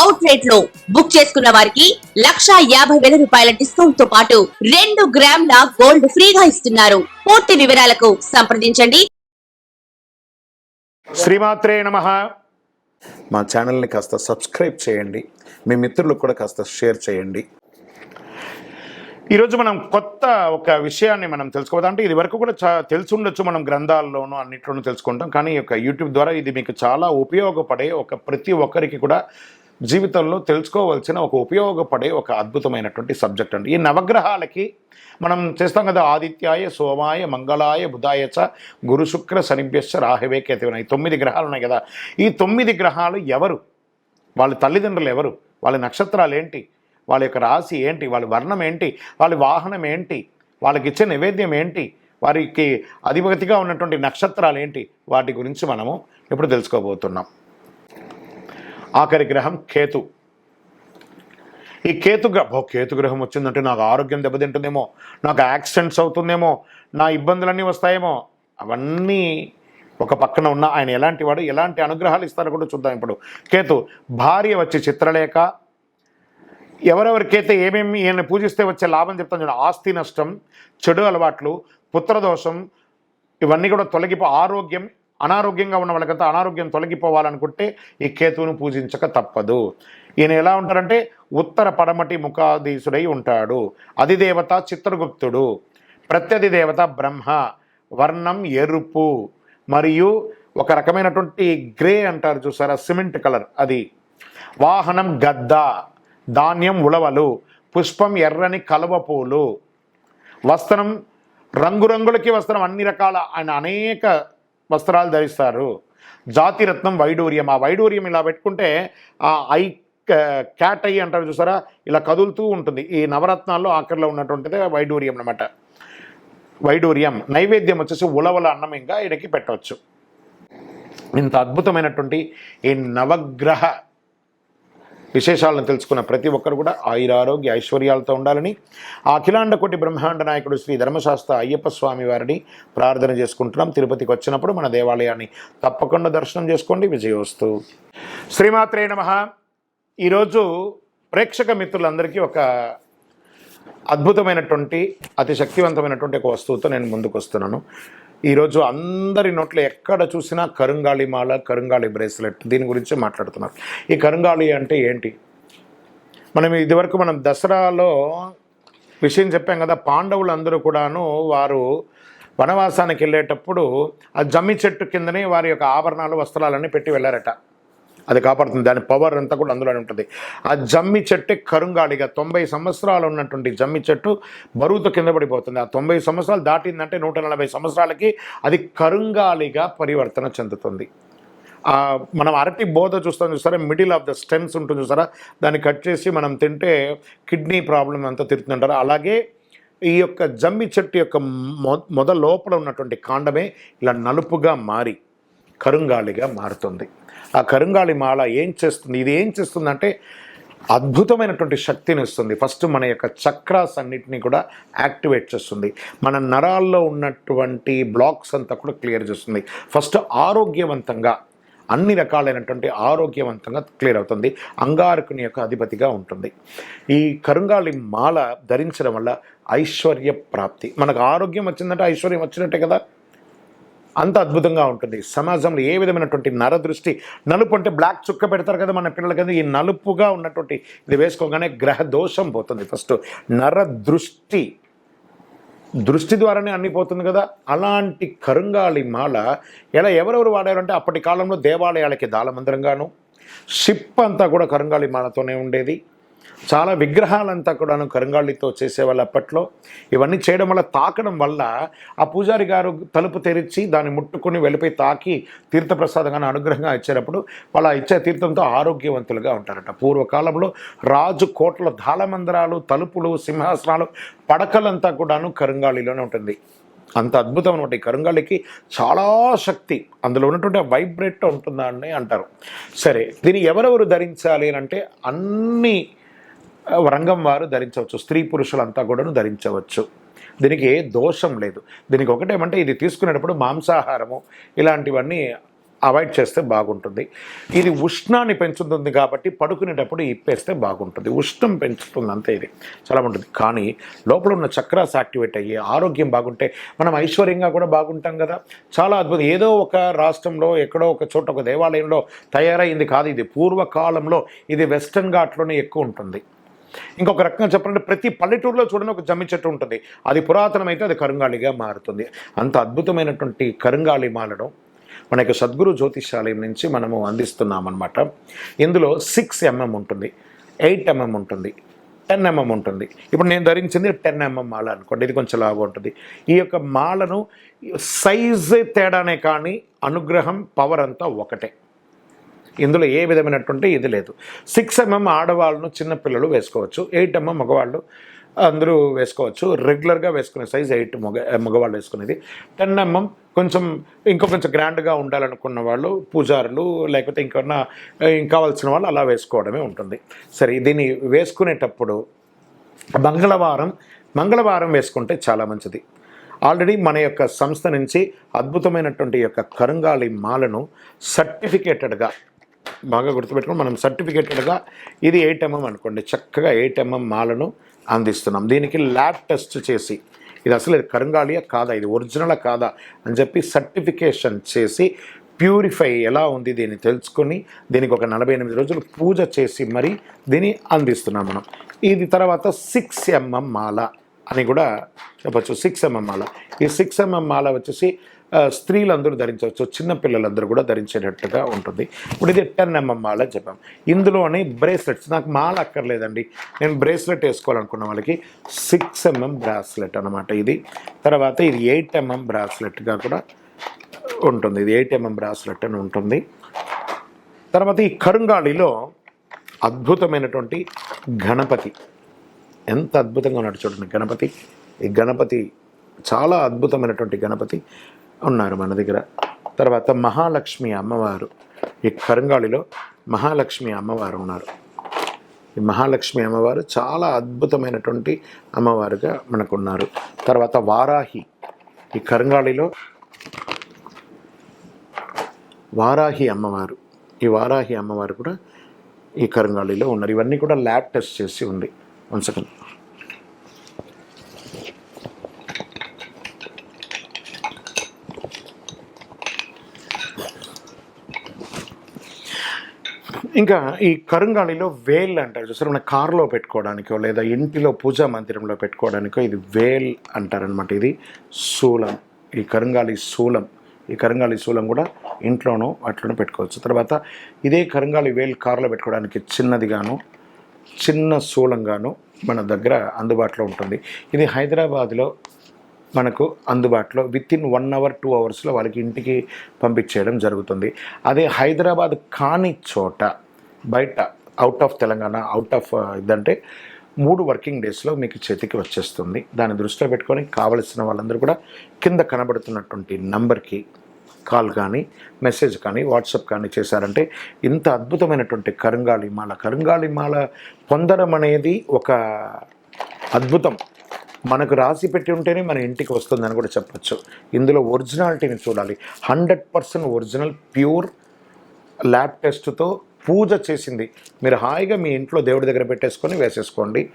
Out రేట్లో book చేసుకున్న వారికి లక్షా యాభై వేల రూపాయల డిస్కౌంట్తో పాటు రెండు గ్రాముల గోల్డ్ ఫ్రీగా ఇస్తున్నారు. పూర్తి వివరాలకు సంప్రదించండి. శ్రీమాత్రే నమ. మా ఛానల్ని కాస్త సబ్స్క్రైబ్ చేయండి. మీ మిత్రులకు కూడా కాస్త షేర్ చేయండి. ఈరోజు మనం కొత్త ఒక విషయాన్ని మనం తెలుసుకోవద్దు అంటే ఇది వరకు కూడా చా తెలిసి ఉండొచ్చు మనం గ్రంథాల్లోనూ అన్నిట్లోనూ తెలుసుకుంటాం. కానీ ఈ యొక్క యూట్యూబ్ ద్వారా ఇది మీకు చాలా ఉపయోగపడే ఒక ప్రతి ఒక్కరికి కూడా జీవితంలో తెలుసుకోవాల్సిన ఒక ఉపయోగపడే ఒక అద్భుతమైనటువంటి సబ్జెక్ట్ అండి. ఈ నవగ్రహాలకి మనం చేస్తాం కదా ఆదిత్యాయ సోమాయ మంగళాయ బుధాయచ చ గురు శుక్ర శనిభ్యశ్చ రాహవే కేతవన. ఈ తొమ్మిది గ్రహాలు ఉన్నాయి కదా. ఈ తొమ్మిది గ్రహాలు ఎవరు? వాళ్ళ తల్లిదండ్రులు ఎవరు? వాళ్ళ నక్షత్రాలు ఏంటి? వాళ్ళ యొక్క రాశి ఏంటి? వాళ్ళ వర్ణం ఏంటి? వాళ్ళ వాహనం ఏంటి? వాళ్ళకి ఇచ్చే నివేద్యం ఏంటి? వారికి అధిపతిగా ఉన్నటువంటి నక్షత్రాలు ఏంటి? వాటి గురించి మనము ఇప్పుడు తెలుసుకోబోతున్నాం. ఆఖరి గ్రహం కేతు. ఈ కేతు గ్రహం కేతు గ్రహం వచ్చిందంటే నాకు ఆరోగ్యం దెబ్బతింటుందేమో నాకు యాక్సిడెంట్స్ అవుతుందేమో నా ఇబ్బందులన్నీ వస్తాయేమో అవన్నీ ఒక పక్కన ఉన్న ఆయన ఎలాంటి వాడు ఎలాంటి అనుగ్రహాలు ఇస్తారో కూడా చూద్దాం ఇప్పుడు. కేతు భార్య వచ్చి చిత్రలేఖ ఎవరెవరికైతే ఏమేమి ఈయన పూజిస్తే వచ్చే లాభం చెప్తాను చూడండి. ఆస్తి నష్టం చెడు అలవాట్లు పుత్రదోషం ఇవన్నీ కూడా తొలగిపో ఆరోగ్యం అనారోగ్యంగా ఉన్న వాళ్ళకంతా అనారోగ్యం తొలగిపోవాలనుకుంటే ఈ కేతువును పూజించక తప్పదు. ఈయన ఎలా ఉంటారంటే ఉత్తర పడమటి ముఖాధీసుడై ఉంటాడు. అధిదేవత చిత్రగుప్తుడు ప్రత్యధి దేవత బ్రహ్మ వర్ణం ఎరుపు మరియు ఒక రకమైనటువంటి గ్రే అంటారు చూసారా సిమెంట్ కలర్ అది. వాహనం గద్ద ధాన్యం ఉలవలు పుష్పం ఎర్రని కలువ పూలు వస్త్రం రంగురంగులకి వస్త్రం అన్ని రకాల ఆయన అనేక వస్త్రాలు ధరిస్తారు. జాతిరత్నం వైడూర్యం. ఆ వైడూర్యం ఇలా పెట్టుకుంటే ఆ ఐ క్యాట్ అయ్యి అంటారు చూసారా? ఇలా కదులుతూ ఉంటుంది. ఈ నవరత్నాల్లో ఆఖరిలో ఉన్నటువంటిది వైడూర్యం అన్నమాట. వైడూర్యం. నైవేద్యం వచ్చేసి ఉలవల అన్నం ఇంకా ఈయనకి పెట్టవచ్చు. ఇంత అద్భుతమైనటువంటి ఈ నవగ్రహ విశేషాలను తెలుసుకున్న ప్రతి ఒక్కరు కూడా ఆయురారోగ్య ఐశ్వర్యాలతో ఉండాలని అఖిలాండ కోటి బ్రహ్మాండ నాయకుడు శ్రీ ధర్మశాస్త్ర అయ్యప్ప స్వామి వారిని ప్రార్థన చేసుకుంటున్నాం. తిరుపతికి వచ్చినప్పుడు మన దేవాలయాన్ని తప్పకుండా దర్శనం చేసుకోండి. విజయోస్తు. శ్రీమాత్రే నమ. ఈరోజు ప్రేక్షక మిత్రులందరికీ ఒక అద్భుతమైనటువంటి అతి శక్తివంతమైనటువంటి ఒక వస్తువుతో నేను ముందుకు వస్తున్నాను ఈరోజు అందరి నోట్లో ఎక్కడ చూసినా కరుంగాళి మాల కరుంగాళి బ్రేస్లెట్. దీని గురించి మాట్లాడుతున్నారు. ఈ కరుంగాళి అంటే ఏంటి? మనం ఇదివరకు మనం దసరాలో విషయం చెప్పాం కదా పాండవులు అందరూ కూడాను వారు వనవాసానికి వెళ్ళేటప్పుడు ఆ జమ్మి చెట్టు కిందనే వారి యొక్క ఆభరణాలు వస్త్రాలన్నీ పెట్టి వెళ్ళారట. అది కాపాడుతుంది. దాని పవర్ అంతా కూడా అందులోనే ఉంటుంది. ఆ జమ్మి చెట్టు కరుంగాడిగా తొంభై సంవత్సరాలు ఉన్నటువంటి జమ్మి చెట్టు బరువుతో కింద పడిపోతుంది. ఆ తొంభై సంవత్సరాలు దాటిందంటే నూట నలభై సంవత్సరాలకి అది కరుంగాలిగా పరివర్తన చెందుతుంది. మనం అరటి బోధ చూస్తాం చూసారా? మిడిల్ ఆఫ్ ద స్టెమ్స్ ఉంటుంది చూసారా? దాన్ని కట్ చేసి మనం తింటే కిడ్నీ ప్రాబ్లం అంతా తిరుగుతుంటారు అలాగే ఈ యొక్క జమ్మి చెట్టు యొక్క మొ మొద లోపల ఉన్నటువంటి కాండమే ఇలా నలుపుగా మారి కరుంగాలిగా మారుతుంది. ఆ కరుంగాలి మాల ఏం చేస్తుంది? ఇది ఏం చేస్తుందంటే అద్భుతమైనటువంటి శక్తిని ఇస్తుంది. ఫస్ట్ మన యొక్క చక్రాస్ అన్నిటినీ కూడా యాక్టివేట్ చేస్తుంది. మన నరాల్లో ఉన్నటువంటి బ్లాక్స్ అంతా కూడా క్లియర్ చేస్తుంది. ఫస్ట్ ఆరోగ్యవంతంగా అన్ని రకాలైనటువంటి ఆరోగ్యవంతంగా క్లియర్ అవుతుంది. అంగారకుని యొక్క అధిపతిగా ఉంటుంది. ఈ కరుంగాలి మాల ధరించడం వల్ల ఐశ్వర్య ప్రాప్తి. మనకు ఆరోగ్యం వచ్చిందంటే ఐశ్వర్యం వచ్చినట్టే కదా? అంత అద్భుతంగా ఉంటుంది. సమాజంలో ఏ విధమైనటువంటి నరదృష్టి నలుపు అంటే బ్లాక్ చుక్క పెడతారు కదా మన పిల్లల కింద ఈ నలుపుగా ఉన్నటువంటి ఇది వేసుకోగానే గ్రహ దోషం పోతుంది ఫస్ట్ నరదృష్టి. దృష్టి ద్వారానే అన్ని పోతుంది కదా. అలాంటి కరుంగాలి మాల ఎలా ఎవరెవరు వాడారంటే అప్పటి కాలంలో దేవాలయాలకి దాళమందిరంగాను షిప్ అంతా కూడా కరుంగాలి మాలతోనే ఉండేది. చాలా విగ్రహాలంతా కూడాను కరుంగాళితో చేసేవాళ్ళు అప్పట్లో. ఇవన్నీ చేయడం వల్ల తాకడం వల్ల ఆ పూజారి గారు తలుపు తెరిచి దాన్ని ముట్టుకొని వెళ్ళిపోయి తాకి తీర్థప్రసాదంగా అనుగ్రహంగా ఇచ్చేటప్పుడు వాళ్ళ ఇచ్చే తీర్థంతో ఆరోగ్యవంతులుగా ఉంటారట. పూర్వకాలంలో రాజు కోట్ల దాళమందిరాలు తలుపులు సింహాసనాలు పడకలంతా కూడాను కరంగాళిలోనే ఉంటుంది. అంత అద్భుతం అనమాట ఈ కరుంగాలికి చాలా శక్తి. అందులో ఉన్నటువంటి వైబ్రేట్ ఉంటుందా అని అంటారు. సరే దీన్ని ఎవరెవరు ధరించాలి అని అంటే అన్ని రంగం వారు ధరించవచ్చు స్త్రీ పురుషులంతా కూడాను ధరించవచ్చు. దీనికి ఏ దోషం లేదు. దీనికి ఒకటేమంటే ఇది తీసుకునేటప్పుడు మాంసాహారము ఇలాంటివన్నీ అవాయిడ్ చేస్తే బాగుంటుంది. ఇది ఉష్ణాన్ని పెంచుతుంది కాబట్టి పడుకునేటప్పుడు ఇప్పేస్తే బాగుంటుంది. ఉష్ణం పెంచుతుంది అంతే ఇది. చాలా ఉంటుంది కానీ లోపల ఉన్న చక్రాస్ యాక్టివేట్ అయ్యి ఆరోగ్యం బాగుంటే మనం ఐశ్వర్యంగా కూడా బాగుంటాం కదా. చాలా అద్భుతం. ఏదో ఒక రాష్ట్రంలో ఎక్కడో ఒక చోట ఒక దేవాలయంలో తయారైంది కాదు ఇది. పూర్వకాలంలో ఇది వెస్టర్న్ ఘాట్లోనే ఎక్కువ ఉంటుంది. ఇంకొక రకంగా చెప్పాలంటే ప్రతి పల్లెటూరులో చూడని ఒక జమ్మి చెట్టు ఉంటుంది. అది పురాతనమైతే అది కరుంగాళిగా మారుతుంది. అంత అద్భుతమైనటువంటి కరుంగాళి మాలడం మన యొక్క సద్గురు జ్యోతిషాలయం నుంచి మనము అందిస్తున్నామన్నమాట. ఇందులో సిక్స్ ఎంఎం ఉంటుంది. ఎయిట్ ఎంఎం ఉంటుంది. టెన్ ఎంఎం ఉంటుంది. ఇప్పుడు నేను ధరించింది టెన్ ఎంఎం మాల అనుకోండి. ఇది కొంచెం లాగా ఉంటుంది. ఈ యొక్క మాలను సైజ్ తేడానే కానీ అనుగ్రహం పవర్ అంతా ఒకటే. ఇందులో ఏ విధమైనటువంటి ఇది లేదు. సిక్స్ ఎంఎం ఆడవాళ్ళను చిన్నపిల్లలు వేసుకోవచ్చు. ఎయిట్ ఎంఎం మగవాళ్ళు అందరూ వేసుకోవచ్చు. రెగ్యులర్గా వేసుకునే సైజ్ ఎయిట్ మగ మగవాళ్ళు వేసుకునేది. టెన్ ఎంఎం కొంచెం ఇంకో కొంచెం గ్రాండ్గా ఉండాలనుకున్న వాళ్ళు పూజారులు లేకపోతే ఇంకన్నా ఇంకా కావాల్సిన వాళ్ళు అలా వేసుకోవడమే ఉంటుంది. సరే దీన్ని వేసుకునేటప్పుడు మంగళవారం మంగళవారం వేసుకుంటే చాలా మంచిది. ఆల్రెడీ మన యొక్క సంస్థ నుంచి అద్భుతమైనటువంటి యొక్క కరుంగాలి మాలను సర్టిఫికేటెడ్గా బాగా గుర్తుపెట్టుకుని మనం సర్టిఫికేటెడ్గా ఇది ఎయిట్ ఎంఎం అనుకోండి. చక్కగా ఎయిట్ ఎంఎం మాలను అందిస్తున్నాం. దీనికి ల్యాబ్ టెస్ట్ చేసి ఇది అసలు ఇది కరంగాళియా కాదా ఇది ఒరిజినలా కాదా అని చెప్పి సర్టిఫికేషన్ చేసి ప్యూరిఫై ఎలా ఉంది దీన్ని తెలుసుకొని దీనికి ఒక నలభై ఎనిమిది రోజులు పూజ చేసి మరి దీన్ని అందిస్తున్నాం మనం. ఇది తర్వాత సిక్స్ ఎంఎం మాల అని కూడా చెప్పచ్చు. సిక్స్ ఎంఎం మాల. ఈ సిక్స్ ఎంఎం మాల వచ్చేసి స్త్రీలందరూ ధరించవచ్చు చిన్నపిల్లలందరూ కూడా ధరించేటట్టుగా ఉంటుంది. ఇప్పుడు ఇది టెన్ ఎంఎం మాల అని చెప్పాం ఇందులోని బ్రేస్లెట్స్ నాకు మాల అక్కర్లేదండి. నేను బ్రేస్లెట్ వేసుకోవాలనుకున్న వాళ్ళకి సిక్స్ ఎంఎం బ్రాస్లెట్ అనమాట ఇది. తర్వాత ఇది ఎయిట్ ఎంఎం బ్రాస్లెట్గా కూడా ఉంటుంది. ఇది ఎయిట్ ఎంఎం బ్రాస్లెట్ అని ఉంటుంది. తర్వాత ఈ కరుంగాళిలో అద్భుతమైనటువంటి గణపతి. ఎంత అద్భుతంగా ఉన్నాడు చూడండి గణపతి. ఈ గణపతి చాలా అద్భుతమైనటువంటి గణపతి. ఉన్నారు మన దగ్గర. తర్వాత మహాలక్ష్మి అమ్మవారు. ఈ కరంగాళిలో మహాలక్ష్మి అమ్మవారు ఉన్నారు. ఈ మహాలక్ష్మి అమ్మవారు చాలా అద్భుతమైనటువంటి అమ్మవారుగా మనకు ఉన్నారు తర్వాత వారాహి. ఈ కరంగాళిలో వారాహి అమ్మవారు. ఈ వారాహి అమ్మవారు కూడా ఈ కరంగాళిలో ఉన్నారు. ఇవన్నీ కూడా ల్యాబ్ టెస్ట్ చేసి ఉంది. వన్ సెకండ్ ఇంకా ఈ కరుంగాళిలో వేల్ అంటారు చూసారు? మన కారులో పెట్టుకోవడానికో లేదా ఇంటిలో పూజా మందిరంలో పెట్టుకోవడానికో ఇది వేల్ అంటారనమాట ఇది శూలం. ఈ కరుంగాళి శూలం. ఈ కరంగాళి శూలం కూడా ఇంట్లోనూ అట్లనే పెట్టుకోవచ్చు. తర్వాత ఇదే కరంగాళి వేల్ కారులో పెట్టుకోవడానికి చిన్నదిగాను చిన్న శూలంగాను మన దగ్గర అందుబాటులో ఉంటుంది. ఇది హైదరాబాద్లో మనకు అందుబాటులో with in one hour two అవర్స్లో వాళ్ళకి ఇంటికి పంపించేయడం జరుగుతుంది. అదే హైదరాబాద్ కాని చోట బయట out of Telangana out of uh, ఇదంటే మూడు వర్కింగ్ డేస్లో మీకు చేతికి వచ్చేస్తుంది. దాన్ని దృష్టిలో పెట్టుకొని కావలసిన వాళ్ళందరూ కూడా కింద కనబడుతున్నటువంటి నంబర్కి కాల్ కానీ మెసేజ్ కానీ వాట్సాప్ కానీ చేశారంటే ఇంత అద్భుతమైనటువంటి కరుంగాళిమాల కరుంగాళిమాల పొందడం అనేది ఒక అద్భుతం. మనకు రాసి పెట్టి ఉంటేనే మన ఇంటికి వస్తుందని కూడా చెప్పొచ్చు. ఇందులో ఒరిజినాలిటీని చూడాలి. Hundred percent original pure lab టెస్ట్తో పూజ చేసింది. మీరు హాయిగా మీ ఇంట్లో దేవుడి దగ్గర పెట్టేసుకొని వేసేసుకోండి.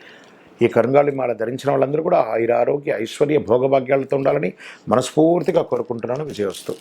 ఈ కరుంగాళి మాల ధరించిన వాళ్ళందరూ కూడా ఆయుర ఆరోగ్య ఐశ్వర్య భోగభాగ్యాలతో ఉండాలని మనస్ఫూర్తిగా కోరుకుంటున్నాను. విజయవస్తు.